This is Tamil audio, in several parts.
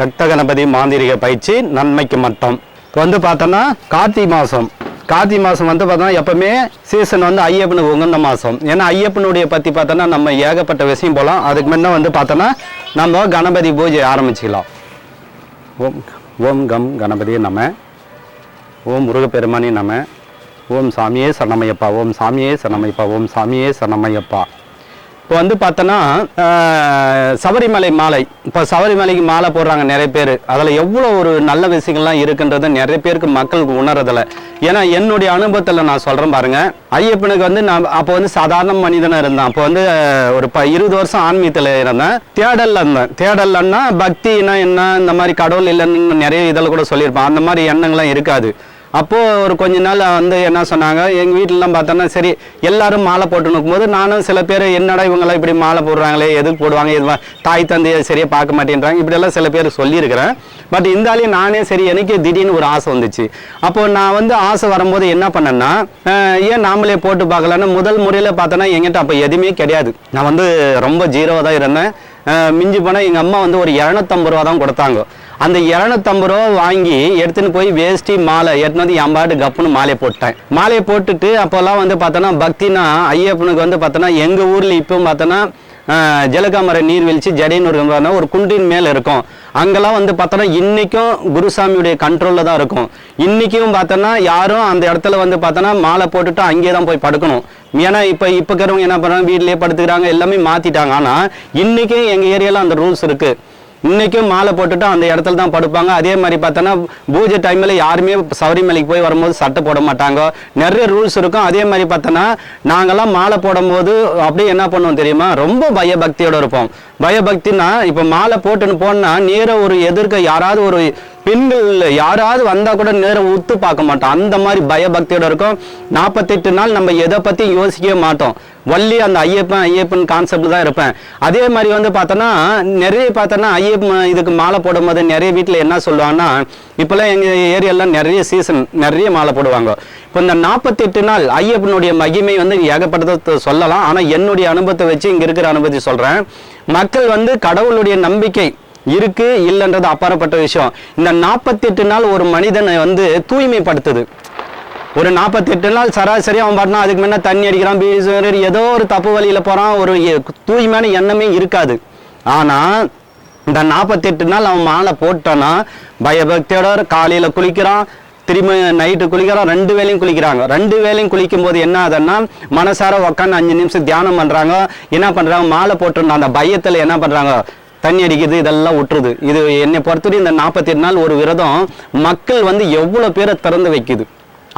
ரத்த கணபதி மாந்திரிக பயிற்சி நன்மைக்கு மட்டும். இப்போ வந்து பார்த்தோன்னா கார்த்திகை மாதம் கார்த்திகை மாதம் வந்து பார்த்தோன்னா எப்பவுமே சீசன் வந்து ஐயப்பனுக்கு உகந்த மாதம் ஏன்னா ஐயப்பனுடைய பற்றி பார்த்தோன்னா நம்ம ஏகப்பட்ட விஷயம் போகலாம் அதுக்கு முன்ன வந்து பார்த்தோன்னா நம்ம கணபதி பூஜை ஆரம்பிச்சுக்கலாம். ஓம் ஓம் கம் கணபதி நம்ம ஓம் முருகப்பெருமானி நம்ம ஓம் சாமியே சரணமையப்பா. ஓம் சாமியே சரணமையப்பா. ஓம் சாமியே சரணமையப்பா. இப்போ வந்து பார்த்தோன்னா சபரிமலை மாலை. இப்போ சபரிமலைக்கு மாலை போடுறாங்க நிறைய பேர். அதில் எவ்வளோ ஒரு நல்ல விஷயங்கள்லாம் இருக்குன்றது நிறைய பேருக்கு மக்களுக்கு உணரதில்ல ஏன்னா என்னுடைய அனுபவத்தில் நான் சொல்கிறேன் பாருங்கள் ஐயப்பனுக்கு வந்து நான் அப்போ வந்து சாதாரண மனிதனாக இருந்தேன். அப்போ வந்து ஒரு ப இருபது வருஷம் ஆன்மீகத்தில் இருந்தேன். தேடலில் இருந்தேன். தேடல்லன்னா பக்தினா என்ன இந்த மாதிரி கடவுள் இல்லைன்னு நிறைய இதில் கூட சொல்லியிருப்பான். அந்த மாதிரி எண்ணங்கள்லாம் இருக்காது. அப்போது ஒரு கொஞ்ச நாள் வந்து என்ன சொன்னாங்க எங்கள் வீட்டிலலாம் பார்த்தோன்னா சரி எல்லாரும் மாலை போட்டு நிற்கும்போது நானும் சில பேர் என்னடா இவங்கெல்லாம் இப்படி மாலை போடுறாங்களே எதுக்கு போடுவாங்க இது தாய் தந்தையை சரியாக பார்க்க மாட்டேன்றாங்க இப்படியெல்லாம் சில பேர் சொல்லியிருக்கிறேன். பட் இருந்தாலையும் நானே சரி எனக்கு திடீர்னு ஒரு ஆசை வந்துச்சு. அப்போது நான் வந்து ஆசை வரும்போது என்ன பண்ணேன்னா ஏன் நாமளே போட்டு பார்க்கலான்னு முதல் முறையில் பார்த்தோன்னா எங்கிட்ட அப்போ எதுவுமே கிடையாது. நான் வந்து ரொம்ப ஜீரோவாக தான் இருந்தேன். மிஞ்சி போனால் எங்கள் அம்மா வந்து ஒரு இரநூத்தம்பது ரூபா தான் கொடுத்தாங்க. அந்த இரநூத்தம்பது ரூபா வாங்கி எடுத்துன்னு போய் வேஷ்டி மாலை எடுத்துன்னு வந்து என் பாட்டு கப்புன்னு மாலையை போட்டேன் மாலையை போட்டுட்டு அப்போல்லாம் வந்து பார்த்தோன்னா பக்தினா ஐயப்பனுக்கு வந்து பார்த்தோன்னா எங்கள் ஊரில் இப்போ பார்த்தோன்னா ஆஹ், ஜலகாமரை நீர்வீழ்ச்சி ஜடையனூர் ஒரு குன்றின் மேலே இருக்கும். அங்கெல்லாம் வந்து பார்த்தோன்னா இன்றைக்கும் குருசாமியுடைய கண்ட்ரோலில் தான் இருக்கும். இன்றைக்கும் பார்த்தோன்னா யாரும் அந்த இடத்துல வந்து பார்த்தோன்னா மாலை போட்டுட்டு அங்கேயே தான் போய் படுக்கணும். ஏன்னா இப்போ இப்போ இருக்கிறவங்க என்ன பண்ணுறாங்க வீட்லேயே படுத்துக்கிறாங்க எல்லாமே மாற்றிட்டாங்க ஆனால் இன்றைக்கும் எங்கள் ஏரியாவில் அந்த ரூல்ஸ் இருக்குது இன்னைக்கும் மாலை போட்டுட்டு அந்த இடத்துல தான் படுப்பாங்க. அதே மாதிரி பார்த்தோன்னா பூஜை டைமில் யாருமே சபரிமலைக்கு போய் வரும்போது சட்டை போட மாட்டாங்க. நிறைய ரூல்ஸ் இருக்கும். அதே மாதிரி பார்த்தோன்னா நாங்கெல்லாம் மாலை போடும்போது அப்படியே என்ன பண்ணுவோம் தெரியுமா? ரொம்ப பயபக்தியோட இருப்போம். பயபக்தினா இப்போ மாலை போட்டுன்னு போனால் நேர ஒரு எதிர்க்க யாராவது ஒரு பெண்கள் யாராவது வந்தால் கூட நேரம் உத்து பார்க்க மாட்டோம். அந்த மாதிரி பயபக்தியோட இருக்கும். நாற்பத்தெட்டு நாள் நம்ம எதை பற்றி யோசிக்கவே மாட்டோம். வள்ளி அந்த ஐயப்பன் ஐயப்பன் கான்செப்ட் தான் இருப்பேன். அதே மாதிரி வந்து பார்த்தோன்னா நிறைய பார்த்தோன்னா ஐயப்பன் இதுக்கு மாலை போடும்போது நிறைய வீட்டில் என்ன சொல்லுவாங்கன்னா இப்போல்லாம் எங்கள் ஏரியாலாம் நிறைய சீசன் நிறைய மாலை போடுவாங்க. இப்போ இந்த நாற்பத்தெட்டு நாள் ஐயப்பனுடைய மகிமை வந்து ஏகப்பட்டதை சொல்லலாம். ஆனால் என்னுடைய அனுபவத்தை வச்சு இங்கே இருக்கிற அனுபவத்தை சொல்கிறேன் மக்கள் வந்து கடவுளுடைய நம்பிக்கை இருக்கு இல்லைன்றது அப்பாற்பட்ட விஷயம். இந்த நாற்பத்தெட்டு நாள் ஒரு மனிதனை வந்து தூய்மைப்படுத்துது. ஒரு நாற்பத்தெட்டு நாள் சராசரி அவன் பாட்டினா அதுக்கு முன்ன தண்ணி அடிக்கிறான் பீடி ஏதோ ஒரு தப்பு வழியில் போகிறான் ஒரு தூய்மையான எண்ணமே இருக்காது. ஆனால் இந்த நாற்பத்தெட்டு நாள் அவன் மாலை போட்டானா பயபக்தியோட காலையில் குளிக்கிறான் திரும்ப நைட்டு குளிக்கிறோம் ரெண்டு வேளையும் குளிக்கிறாங்க. ரெண்டு வேலையும் குளிக்கும் போது என்ன ஆகுதுன்னா மனசார உக்காந்து அஞ்சு நிமிஷம் தியானம் பண்ணுறாங்க என்ன பண்ணுறாங்க மாலை போட்டுருந்த அந்த பயத்தில் என்ன பண்ணுறாங்க தண்ணி அடிக்குது இதெல்லாம் விட்டுருது இது என்னை பொறுத்தவரை இந்த நாற்பத்தெட்டு நாள் ஒரு விரதம் மக்கள் வந்து எவ்வளோ பேரை திறந்து வைக்குது.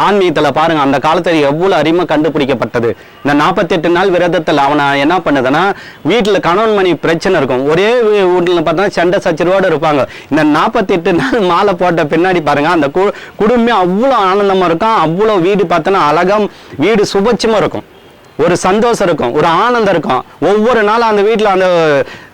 ஆன்மீகத்தில் பாருங்க அந்த காலத்தில் எவ்வளோ அருமை கண்டுபிடிக்கப்பட்டது. இந்த நாற்பத்தெட்டு நாள் விரதத்தில் அவனை என்ன பண்ணுதுன்னா வீட்டில் கணவன் மணி பிரச்சனை இருக்கும். ஒரே வீட்டில் பார்த்தா சண்டை சச்சரவோடு இருப்பாங்க. இந்த நாற்பத்தெட்டு நாள் மாலை போட்ட பின்னாடி பாருங்க அந்த கு குடும்பம் அவ்வளோ ஆனந்தமாக இருக்கும். அவ்வளோ வீடு பார்த்தோன்னா அழகாக வீடு சுபட்சமாக இருக்கும். ஒரு சந்தோஷம் இருக்கும் ஒரு ஆனந்தம் இருக்கும். ஒவ்வொரு நாளும் அந்த வீட்டில் அந்த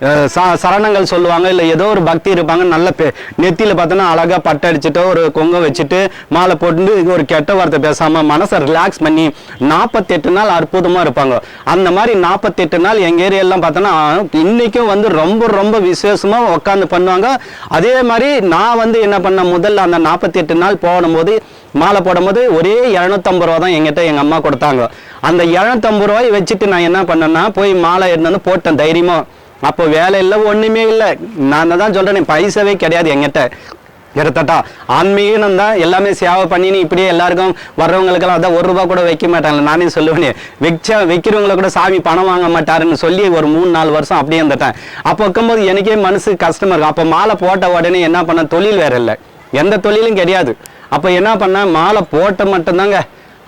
ச- சரணங்கள் சொல்லுவாங்க இல்லை ஏதோ ஒரு பக்தி இருப்பாங்க. நல்ல பெ நெத்தியில் பார்த்தோன்னா அழகாக பட்டடிச்சுட்டு ஒரு கொங்க வச்சுட்டு மாலை போட்டு ஒரு கெட்ட வார்த்தை பேசாமல் மனசை ரிலாக்ஸ் பண்ணி நாற்பத்தெட்டு நாள் அற்புதமாக இருப்பாங்க. அந்த மாதிரி நாற்பத்தெட்டு நாள் எங்கள் ஏரியாலாம் பார்த்தோன்னா இன்றைக்கும் வந்து ரொம்ப ரொம்ப விசேஷமாக உட்காந்து பண்ணுவாங்க. அதே மாதிரி நான் வந்து என்ன பண்ண முதல்ல அந்த நாற்பத்தெட்டு நாள் போகும்போது மாலை போடும்போது ஒரே இரநூத்தம்பது ரூபா தான் எங்கிட்ட எங்கள் அம்மா கொடுத்தாங்க. அந்த இரநூத்தம்பது ரூபாய் வச்சுட்டு நான் என்ன பண்ணேன்னா போய் மாலை எடுத்து போட்டேன் தைரியமாக அப்போ வேலை இல்லை ஒன்றுமே இல்லை. நான் தான் சொல்கிறேன் பைசாவே கிடையாது எங்கிட்ட கிட்டத்தட்ட ஆன்மீகம் தான் எல்லாமே சேவை பண்ணின்னு இப்படியே எல்லாருக்கும் வர்றவங்களுக்கெல்லாம் அதான் ஒரு ரூபா கூட வைக்க மாட்டாங்க நானே சொல்லுவேனே. வைச்ச வைக்கிறவங்கள கூட சாமி பணம் வாங்க மாட்டாருன்னு சொல்லி ஒரு மூணு நாலு வருஷம் அப்படியே இருந்துட்டேன். அப்போ வைக்கும்போது எனக்கே மனசு கஷ்டமா இருக்கும். அப்போ மாலை போட்ட உடனே என்ன பண்ண தொழில் வேற இல்லை. எந்த தொழிலும் கிடையாது. அப்போ என்ன பண்ண? மாலை போட்ட மட்டும்தாங்க.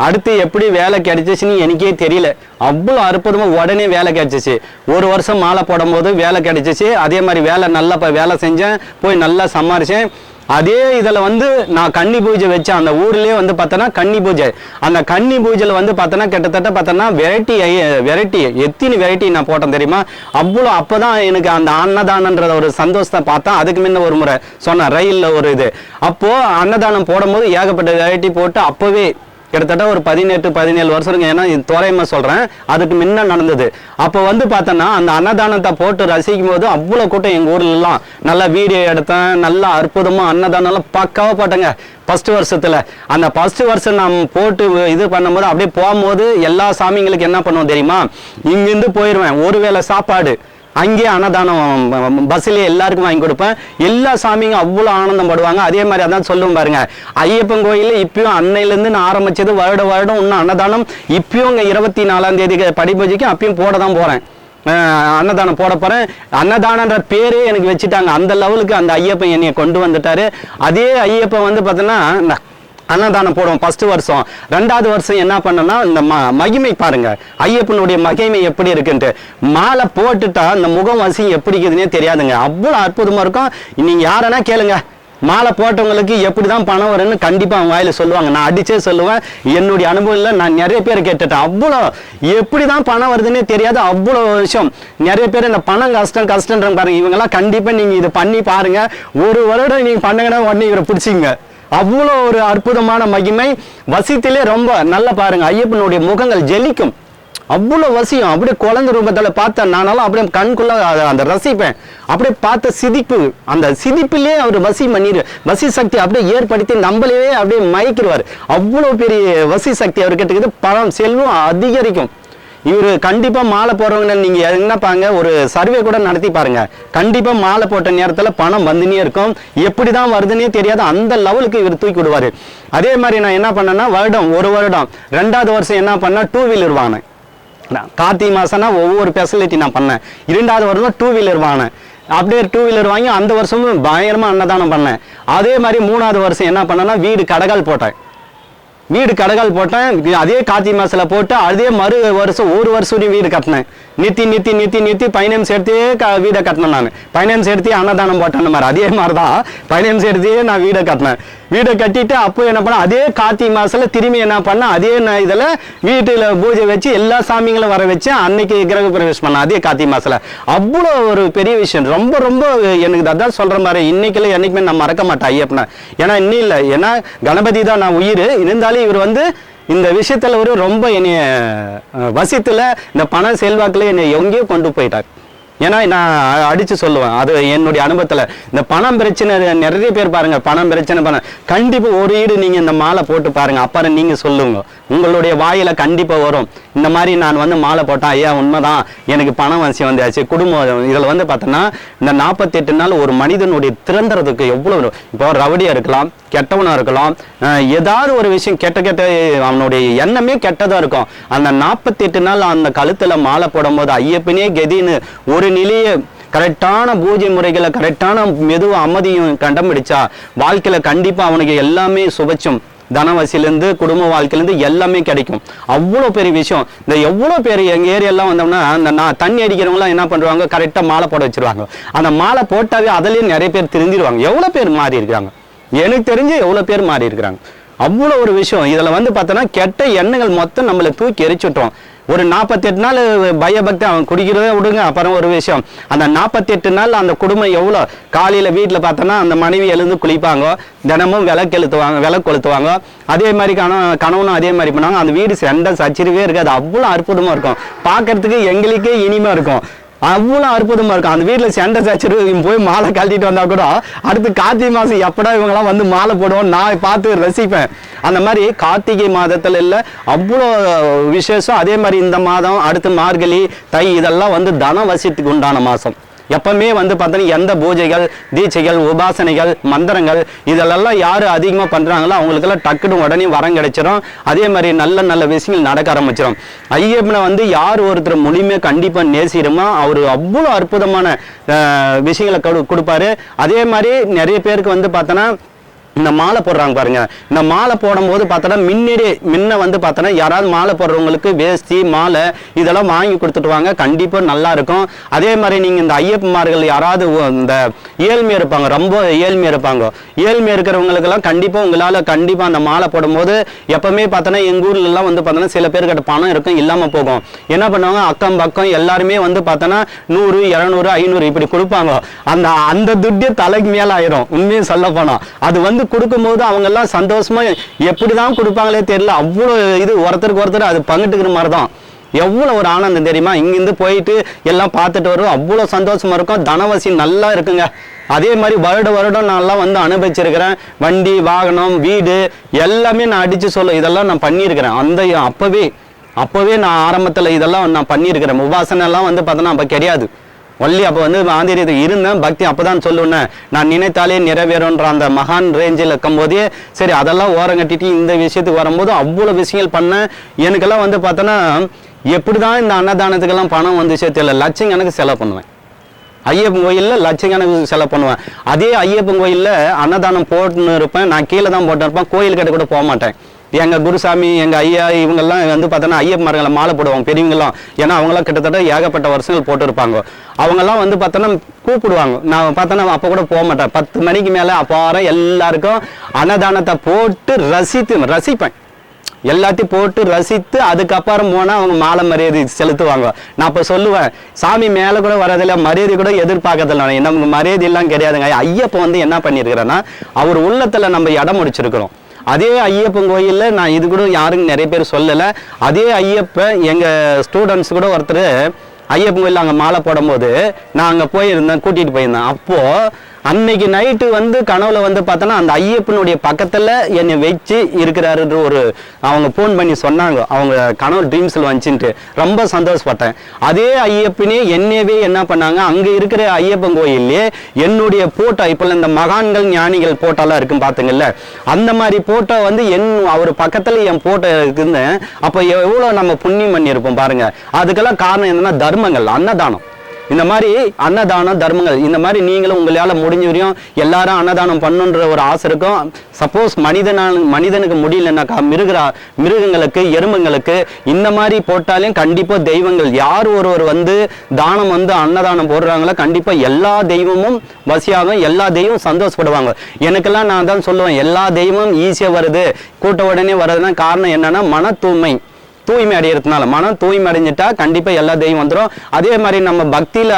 அடுத்து எப்படி வேலை கிடைச்சிச்சுன்னு எனக்கே தெரியல. அவ்வளோ அற்புதமாக உடனே வேலை கிடைச்சிச்சு. ஒரு வருஷம் மாலை போடும்போது வேலை கிடைச்சிச்சு. அதே மாதிரி வேலை நல்லா இப்போ வேலை செஞ்சேன். போய் நல்லா சமாளித்தேன் அதே இதில் வந்து நான் கன்னி பூஜை வச்சேன் அந்த ஊர்லேயே வந்து பார்த்தோன்னா கன்னி பூஜை. அந்த கன்னி பூஜையில் வந்து பார்த்தோன்னா கிட்டத்தட்ட பார்த்தோன்னா வெரைட்டி வெரைட்டி எத்தனை வெரைட்டி நான் போட்டேன் தெரியுமா? அவ்வளோ அப்போ தான் எனக்கு அந்த அன்னதானன்ற ஒரு சந்தோஷத்தை பார்த்தேன். அதுக்கு முன்ன ஒரு முறை சொன்னேன் ரயிலில் ஒரு இது. அப்போது அன்னதானம் போடும்போது ஏகப்பட்ட வெரைட்டி போட்டு அப்போவே கிட்டத்தட்ட ஒரு பதினெட்டு பதினேழு வருஷம் ஏன்னா இது சொல்கிறேன் சொல்றேன். அதுக்கு முன்ன நடந்தது. அப்போ வந்து பார்த்தோன்னா அந்த அன்னதானத்தை போட்டு ரசிக்கும் போது அவ்வளோ கூட்டம் எங்கள் ஊர்ல எல்லாம். நல்லா வீடியோ எடுத்தேன். நல்லா அற்புதமா அன்னதானம் எல்லாம் பக்காவா போட்டேங்க ஃபர்ஸ்ட் வருஷத்துல. அந்த ஃபர்ஸ்ட் வருஷம் நாம் போட்டு இது பண்ணும்போது அப்படியே போகும்போது எல்லா சாமிங்களுக்கு என்ன பண்ணுவோம் தெரியுமா? இங்கிருந்து போயிடுவேன் ஒருவேளை சாப்பாடு. அங்கேயே அன்னதானம் பஸ்ஸிலே எல்லாருக்கும் வாங்கி கொடுப்பேன். எல்லா சாமியும் அவ்வளோ ஆனந்தம் படுவாங்க. அதே மாதிரி அதான் சொல்லுவோம் பாருங்க. ஐயப்பன் கோயிலில் இப்பயும் அன்னையிலேருந்து நான் ஆரம்பிச்சது வருட வருடம் இன்னும் அன்னதானம். இப்பயும் இங்கே இருபத்தி நாலாம் தேதி படிப்பூஜைக்கு அப்பயும் போட தான் போகிறேன் அன்னதானம் போட போகிறேன் அன்னதானன்ற பேரே எனக்கு வச்சுட்டாங்க. அந்த லெவலுக்கு அந்த ஐயப்பன் என்னையை கொண்டு வந்துட்டாரு. அதே ஐயப்பன் வந்து பார்த்தோன்னா அன்னதானம் போடுவோம் ஃபர்ஸ்ட் வருஷம். ரெண்டாவது வருஷம் என்ன பண்ணோம்னா இந்த ம மகிமை பாருங்க. ஐயப்பனுடைய மகிமை எப்படி இருக்குன்ட்டு. மாலை போட்டுட்டா இந்த முகம் வசி எப்படி இருக்குதுன்னே தெரியாதுங்க. அவ்வளோ அற்புதமாக இருக்கும். நீங்கள் யாரனா கேளுங்க. மாலை போட்டவங்களுக்கு எப்படி தான் பணம் வரும்னு கண்டிப்பாக அவங்க வாயில் சொல்லுவாங்க. நான் அடிச்சே சொல்லுவேன். என்னுடைய அனுபவத்தில் நான் நிறைய பேர் கேட்டுட்டேன். அவ்வளோ எப்படி தான் பணம் வருதுன்னே தெரியாது. அவ்வளோ விஷயம். நிறைய பேர் இந்த பணம் கஷ்டம் கஷ்டன்ற பாருங்க. இவங்கெல்லாம் கண்டிப்பாக நீங்கள் இதை பண்ணி பாருங்கள் ஒரு வருடம் நீங்கள் பண்ணுங்கன்னா உடனே இவரை பிடிச்சிங்க அவ்வளோ ஒரு அற்புதமான மகிமை. வசித்திலே ரொம்ப நல்லா பாருங்க ஐயப்பனுடைய முகங்கள் ஜெலிக்கும். அவ்வளோ வசியம். அப்படியே குழந்தை ரூபத்தில் பார்த்தேன் நானாலும் அப்படியே கண்குள்ள அந்த ரசிப்பேன். அப்படியே பார்த்த சிதிப்பு அந்த சிதிப்பிலே அவர் வசி பண்ணிடு வசி சக்தி அப்படியே ஏற்படுத்தி நம்மளையே அப்படியே மயக்கிடுவார். அவ்வளோ பெரிய வசி சக்தி அவர்கிட்ட இருக்குது. பணம் செல்வம் அதிகரிக்கும். இவர் கண்டிப்பாக மாலை போடுறவங்க நீங்கள் என்ன பாருங்க ஒரு சர்வே கூட நடத்தி பாருங்க. கண்டிப்பாக மாலை போட்ட நேரத்தில் பணம் வந்துனே இருக்கும். எப்படி தான் வருதுன்னே தெரியாது. அந்த லெவலுக்கு இவர் தூக்கி விடுவார். அதே மாதிரி நான் என்ன பண்ணேன்னா வருடம் ஒரு வருடம். ரெண்டாவது வருஷம் என்ன பண்ணால் டூ வீலர் வாங்கினேன். நான் கார்த்திகை மாதம்னா ஒவ்வொரு ஃபெசிலிட்டி நான் பண்ணேன். இரண்டாவது வருடம் டூ வீலர் வாங்கினேன். அப்படியே டூ வீலர் வாங்கி அந்த வருஷமும் பயங்கரமாக அன்னதானம் பண்ணேன். அதே மாதிரி மூணாவது வருஷம் என்ன பண்ணேன்னா வீடு கடகால் போட்டேன். வீடு கடகால் போட்டேன். அதே கார்த்திகை மாசத்துல போட்டு அதே மறு வருஷம் ஒரு வருஷம் வீடு கட்டினேன். நித்தி நித்தி நித்தி நித்தி பைனான்ஸ் சேர்த்து வீடை கட்டினேன் நான். பைனான்ஸ் சேர்த்து அன்னதானம் போட்டேன் மாதிரி. அதே மாதிரி தான் பைனான்ஸ் எடுத்தே நான் வீடை கட்டினேன். வீடை கட்டிட்டு அப்போ என்ன பண்ணேன்? அதே கார்த்திகை மாசத்துல திரும்பி என்ன பண்ணேன்? அதே நான் இதில் வீட்டில் பூஜை வச்சு எல்லா சாமிங்களும் வர வச்சு அன்னைக்கு கிரக பிரவேசம் பண்ணேன் அதே கார்த்திகை மாசத்துல. அவ்வளோ ஒரு பெரிய விஷயம். ரொம்ப ரொம்ப எனக்கு அதான் சொல்ற மாதிரி இன்னைக்குல என்னைக்குமே நான் மறக்க மாட்டேன் ஐயப்பனை. ஏன்னா இன்னும் இல்லை. ஏன்னா கணபதி தான் நான் உயிர். இருந்தாலும் இவர் வந்து இந்த விஷயத்துல ஒரு ரொம்ப என்னைய வசித்தில் இந்த பண செல்வாக்கில் என்னை எங்கேயோ கொண்டு போயிட்டார். ஏன்னா நான் அடித்து அடிச்சு சொல்லுவேன். அது என்னுடைய அனுபவத்தில். இந்த பணம் பிரச்சனை நிறைய பேர் பாருங்க பணம் பிரச்சனை பண்ண கண்டிப்பாக ஒரு ஈடு நீங்கள் இந்த மாலை போட்டு பாருங்க. அப்புறம் நீங்கள் சொல்லுங்க. உங்களுடைய வாயில கண்டிப்பா வரும். இந்த மாதிரி நான் வந்து மாலை போட்டேன் ஐயா உண்மைதான். எனக்கு பணம் வசி வந்தாச்சு குடும்பம் இதுல வந்து பார்த்தோன்னா இந்த நாற்பத்தெட்டு நாள் ஒரு மனிதனுடைய திறந்துறதுக்கு எவ்வளவு இப்போ ரவடியா இருக்கலாம் கெட்டவனா இருக்கலாம் ஏதாவது ஒரு விஷயம் கெட்ட கெட்ட அவனுடைய எண்ணமே கெட்டதா இருக்கும். அந்த நாற்பத்தெட்டு நாள் அந்த கழுத்துல மாலை போடும்போது ஐயப்பனே கெதின்னு ஒரு நிலையை கரெக்டான பூஜை முறைகளை கரெக்டான மெதுவாக அமைதியும் கண்டுபிடிச்சா வாழ்க்கையில கண்டிப்பா அவனுக்கு எல்லாமே சுபச்சும். தனவசிலேருந்து குடும்ப வாழ்க்கையிலேருந்து எல்லாமே கிடைக்கும். அவ்வளோ பெரிய விஷயம். இந்த எவ்வளோ பேர் எங்கள் ஏரியாலாம் வந்தோம்னா அந்த நான் தண்ணி அடிக்கிறவங்களாம் என்ன பண்ணுவாங்க? கரெக்டாக மாலை போட வச்சிருவாங்க. அந்த மாலை போட்டாவே அதுலேயும் நிறைய பேர் திருந்திடுவாங்க எவ்வளோ பேர் மாறி இருக்கிறாங்க எனக்கு தெரிஞ்சு எவ்வளோ பேர் மாறி இருக்கிறாங்க அவ்வளோ ஒரு விஷயம். இதில் வந்து பார்த்தோன்னா கெட்ட எண்ணங்கள் மொத்தம் நம்மளை தூக்கி எரிச்சுட்டோம் ஒரு நாற்பத்தெட்டு நாள் பயபக்தி அவன் குடிக்கிறதே விடுங்க அப்புறம் ஒரு விஷயம். அந்த நாற்பத்தெட்டு நாள் அந்த குடும்பம் எவ்வளோ? காலையில் வீட்டில் பார்த்தோன்னா அந்த மனைவி எழுந்து குளிப்பாங்க தினமும் விளக்கு எழுத்துவாங்க விளக்கு கொளுத்துவாங்க. அதே மாதிரி கண கணவனும் அதே மாதிரி பண்ணுவாங்க. அந்த வீடு செண்டை சச்சரிவே இருக்காது. அவ்வளோ அற்புதமாக இருக்கும். பார்க்கறதுக்கு எங்களுக்கே இனிமையாக இருக்கும். அவ்வளோ அற்புதமாக இருக்கும். அந்த வீட்டில் செண்டை சச்சரு போய் மாலை கழட்டிட்டு வந்தால் கூட அடுத்து கார்த்திகை மாதம் எப்படா இவங்கெல்லாம் வந்து மாலை போடுவோம் நான் பார்த்து ரசிப்பேன். அந்த மாதிரி கார்த்திகை மாதத்தில் இல்லை அவ்வளோ விசேஷம். அதே மாதிரி இந்த மாதம் அடுத்து மார்கழி தை இதெல்லாம் வந்து தன வசியத்துக்கு உண்டான மாதம். எப்பவுமே வந்து பார்த்தீங்கன்னா எந்த பூஜைகள் தீட்சைகள் உபாசனைகள் மந்திரங்கள் இதெல்லாம் யார் அதிகமாக பண்ணுறாங்களோ அவங்களுக்கெல்லாம் டக்குனு உடனே வரம் கிடைச்சிரும். அதே மாதிரி நல்ல நல்ல விஷயங்கள் நடக்க ஆரம்பிச்சிடும் ஐயப்பனை வந்து யார் ஒருத்தர் முழுமையாக கண்டிப்பாக நேசிடுமோ அவர் அவ்வளோ அற்புதமான விஷயங்களை கொடு கொடுப்பாரு. அதே மாதிரி நிறைய பேருக்கு வந்து பார்த்தோன்னா இந்த மாலை போடுறாங்க பாருங்க. இந்த மாலை போடும்போது பார்த்தோன்னா மின்னடி முன்ன வந்து பார்த்தோன்னா யாராவது மாலை போடுறவங்களுக்கு வேஷ்டி மாலை இதெல்லாம் வாங்கி கொடுத்துட்டு வாங்க கண்டிப்பாக நல்லா இருக்கும். அதே மாதிரி நீங்கள் இந்த ஐயப்பமார்கள் யாராவது இந்த ஏழ்மை இருப்பாங்க. ரொம்ப ஏழ்மை இருப்பாங்க. ஏழ்மை இருக்கிறவங்களுக்கெல்லாம் கண்டிப்பாக உங்களால் கண்டிப்பாக அந்த மாலை போடும்போது எப்பவுமே பார்த்தோன்னா எங்கள் ஊர்லலாம் வந்து பார்த்தோன்னா சில பேர்கிட்ட பணம் இருக்கும் இல்லாமல் போகும். என்ன பண்ணுவாங்க? அக்கம் பக்கம் எல்லாருமே வந்து பார்த்தோன்னா நூறு இரநூறு ஐநூறு இப்படி கொடுப்பாங்க. அந்த அந்த துட்டே தலைக்கு மேலே ஆயிரும். உண்மையும் சொல்ல போனால் அது வந்து வந்து கொடுக்கும்போது அவங்க எல்லாம் சந்தோஷமா எப்படிதான் கொடுப்பாங்களே தெரியல. அவ்வளோ இது ஒருத்தருக்கு ஒருத்தர் அது பங்கிட்டுக்கிற மாதிரி தான் எவ்வளோ ஒரு ஆனந்தம் தெரியுமா? இங்கிருந்து போயிட்டு எல்லாம் பார்த்துட்டு வருவோம். அவ்வளோ சந்தோஷமா இருக்கும். தனவசி நல்லா இருக்குங்க. அதே மாதிரி வருட வருடம் நான்லாம் வந்து அனுபவிச்சிருக்கிறேன். வண்டி வாகனம் வீடு எல்லாமே நான் அடிச்சு சொல்ல இதெல்லாம் நான் பண்ணியிருக்கிறேன். அந்த அப்பவே அப்பவே நான் ஆரம்பத்தில் இதெல்லாம் நான் பண்ணியிருக்கிறேன். உபாசனை எல்லாம் வந்து பார்த்தோன்னா அப்போ கிடையாது. ஒன்லி அப்போ வந்து ஆந்திரியத்துக்கு இருந்தேன் பக்தி அப்பதான் சொல்லுவேன் நான் நினைத்தாலே நிறைவேறுன்ற அந்த மகான் ரேஞ்சில் இருக்கும்போதே சரி அதெல்லாம் ஓரம் கட்டிட்டு இந்த விஷயத்துக்கு வரும்போது அவ்வளோ விஷயங்கள் பண்ணேன். எனக்கெல்லாம் வந்து பார்த்தோன்னா எப்படி தான் இந்த அன்னதானத்துக்கெல்லாம் பணம் வந்துச்சே தெரியல. லட்சம் கணக்கு செலவு பண்ணுவேன். ஐயப்பன் கோயிலில் லட்சக்கணக்கு செலவு பண்ணுவேன். அதே ஐயப்பன் கோயிலில் அன்னதானம் போட்டுன்னு இருப்பேன். நான் கீழே தான் போட்டு இருப்பேன் கோயில் கிட்ட கூட போக மாட்டேன். எங்கள் குருசாமி எங்கள் ஐயா இவங்கெல்லாம் வந்து பார்த்தோன்னா ஐயப்பன்மார்களை மாலை போடுவாங்க பெரியவங்களாம் ஏன்னா அவங்களாம் கிட்டத்தட்ட ஏகப்பட்ட வருஷங்கள் போட்டிருப்பாங்க. அவங்கெல்லாம் வந்து பார்த்தோன்னா கூப்பிடுவாங்க. நான் பார்த்தோன்னா அப்போ கூட போக மாட்டேன். பத்து மணிக்கு மேலே அப்பாரம் எல்லாருக்கும் அன்னதானத்தை போட்டு ரசித்து ரசிப்பேன். எல்லாத்தையும் போட்டு ரசித்து அதுக்கப்புறம் போனால் அவங்க மாலை மரியாதை செலுத்துவாங்க. நான் அப்போ சொல்லுவேன் சாமி மேலே கூட வரதில்ல மரியாதை கூட எதிர்பார்க்கறதில்ல நான். நமக்கு மரியாதை எல்லாம் கிடையாதுங்க. ஐயப்பன் வந்து என்ன பண்ணியிருக்கிறேன்னா அவர் உள்ளத்தில் நம்ம இடம் முடிச்சிருக்கிறோம். அதே ஐயப்பன் கோயிலில் நான் இது கூட யாருக்கும் நிறைய பேர் சொல்லலை. அதே ஐயப்பன் எங்கள் ஸ்டூடெண்ட்ஸ் கூட ஒருத்தர் ஐயப்பன் கோயில் அங்கே மாலை போடும்போது நான் அங்கே போயிருந்தேன் கூட்டிகிட்டு போயிருந்தேன். அப்போது அன்னைக்கு நைட்டு வந்து கனவுல வந்து பார்த்தோன்னா அந்த ஐயப்பனுடைய பக்கத்தில் என்னை வச்சு இருக்கிறாருன்ற ஒரு அவங்க ஃபோன் பண்ணி சொன்னாங்க. அவங்க கனவு ட்ரீம்ஸில் வந்துச்சுன்ட்டு. ரொம்ப சந்தோஷப்பட்டேன். அதே ஐயப்பனே என்னவே என்ன பண்ணாங்க? அங்கே இருக்கிற ஐயப்பன் கோயிலே என்னுடைய போட்டோ இப்போ இந்த மகான்கள் ஞானிகள் போட்டோலாம் இருக்கும் பார்த்துங்கல்ல அந்த மாதிரி போட்டோ வந்து என் அவர் பக்கத்தில் என் போட்டோ இருக்குதுன்னு அப்போ எவ்வளோ நம்ம புண்ணியம் பண்ணியிருப்போம் பாருங்க. அதுக்கெல்லாம் காரணம் என்னன்னா தர்மங்கள் அன்னதானம். இந்த மாதிரி அன்னதானம் தர்மங்கள் இந்த மாதிரி நீங்களும் உங்களால் முடிஞ்ச வரையும் எல்லாரும் அன்னதானம் பண்ணுன்ற ஒரு ஆசை இருக்கும். சப்போஸ் மனிதனான மனிதனுக்கு முடியலன்னாக்கா மிருகரா மிருகங்களுக்கு எறும்புங்களுக்கு இந்த மாதிரி போட்டாலையும் கண்டிப்பாக தெய்வங்கள் யார் ஒருவர் வந்து தானம் வந்து அன்னதானம் போடுறாங்களோ கண்டிப்பாக எல்லா தெய்வமும் வசியாகும் எல்லா தெய்வமும் சந்தோஷப்படுவாங்க. எனக்கெல்லாம் நான் தான் சொல்லுவேன் எல்லா தெய்வமும் ஈஸியாக வருது. கூட்ட உடனே வர்றதுன்னா காரணம் என்னன்னா மன தூய்மை தூய்மை அடையிறதுனால மனம் தூய்மை அடைஞ்சிட்டா கண்டிப்பாக எல்லா தெய்வம் வந்துடும் அதே மாதிரி நம்ம பக்தியில்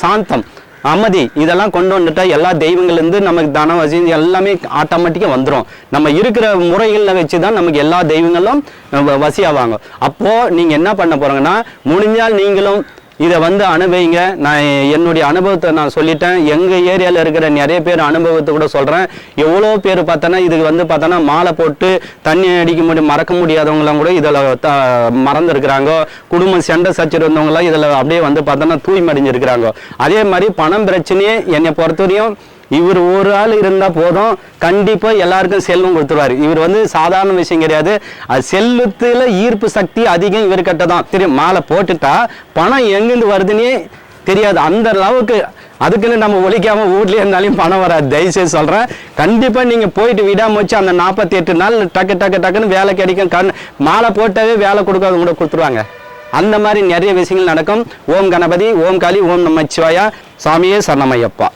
சாந்தம் அமைதி இதெல்லாம் கொண்டு வந்துட்டா எல்லா தெய்வங்கள்லேருந்து நமக்கு தனம் வசதி எல்லாமே ஆட்டோமேட்டிக்காக வந்துடும் நம்ம இருக்கிற முறைகளில் வச்சு தான் நமக்கு எல்லா தெய்வங்களும் வ- வசியாவாங்க. அப்போது நீங்கள் என்ன பண்ண போகிறீங்கன்னா முடிஞ்சால் நீங்களும் இதை வந்து அனுபவிங்க. நான் என்னுடைய அனுபவத்தை நான் சொல்லிட்டேன். எங்கள் ஏரியாவில் இருக்கிற நிறைய பேர் அனுபவத்தை கூட சொல்கிறேன் எவ்வளோ பேர் பார்த்தோன்னா இதுக்கு வந்து பார்த்தோன்னா மாலை போட்டு தண்ணி அடிக்க முடியும் மறக்க முடியாதவங்களாம் கூட இதில் த மறந்துருக்கிறாங்க. குடும்பம் சண்டை சச்சர் இருந்தவங்களாம் இதில் அப்படியே வந்து பார்த்தோன்னா தூய்மடைஞ்சிருக்கிறாங்க அதே மாதிரி பணம் பிரச்சனையே என்னை பொறுத்தவரையும் இவர் ஒரு ஆள் இருந்தால் போதும். கண்டிப்பாக எல்லாருக்கும் செல்வம் கொடுத்துருவாரு. இவர் வந்து சாதாரண விஷயம் கிடையாது. அது செல்வத்தில் ஈர்ப்பு சக்தி அதிகம் இவர்கிட்ட தான். தெரியும் மாலை போட்டுட்டா பணம் எங்கேருந்து வருதுன்னே தெரியாது. அந்த அளவுக்கு அதுக்குன்னு நம்ம ஒழிக்காம வீட்லயே இருந்தாலும் பணம் வராது. தயவுசெய்து சொல்கிறேன் கண்டிப்பாக நீங்கள் போயிட்டு விடாம வச்சு அந்த நாற்பத்தி எட்டு நாள் டக்கு டக்கு டக்குன்னு வேலை கிடைக்கும். கண் மாலை போட்டாவே வேலை கொடுக்காதவங்க கூட கொடுத்துருவாங்க. அந்த மாதிரி நிறைய விஷயங்கள் நடக்கும். ஓம் கணபதி ஓம் காளி ஓம் நமச்சிவாயா. சாமியே சரணமையப்பா.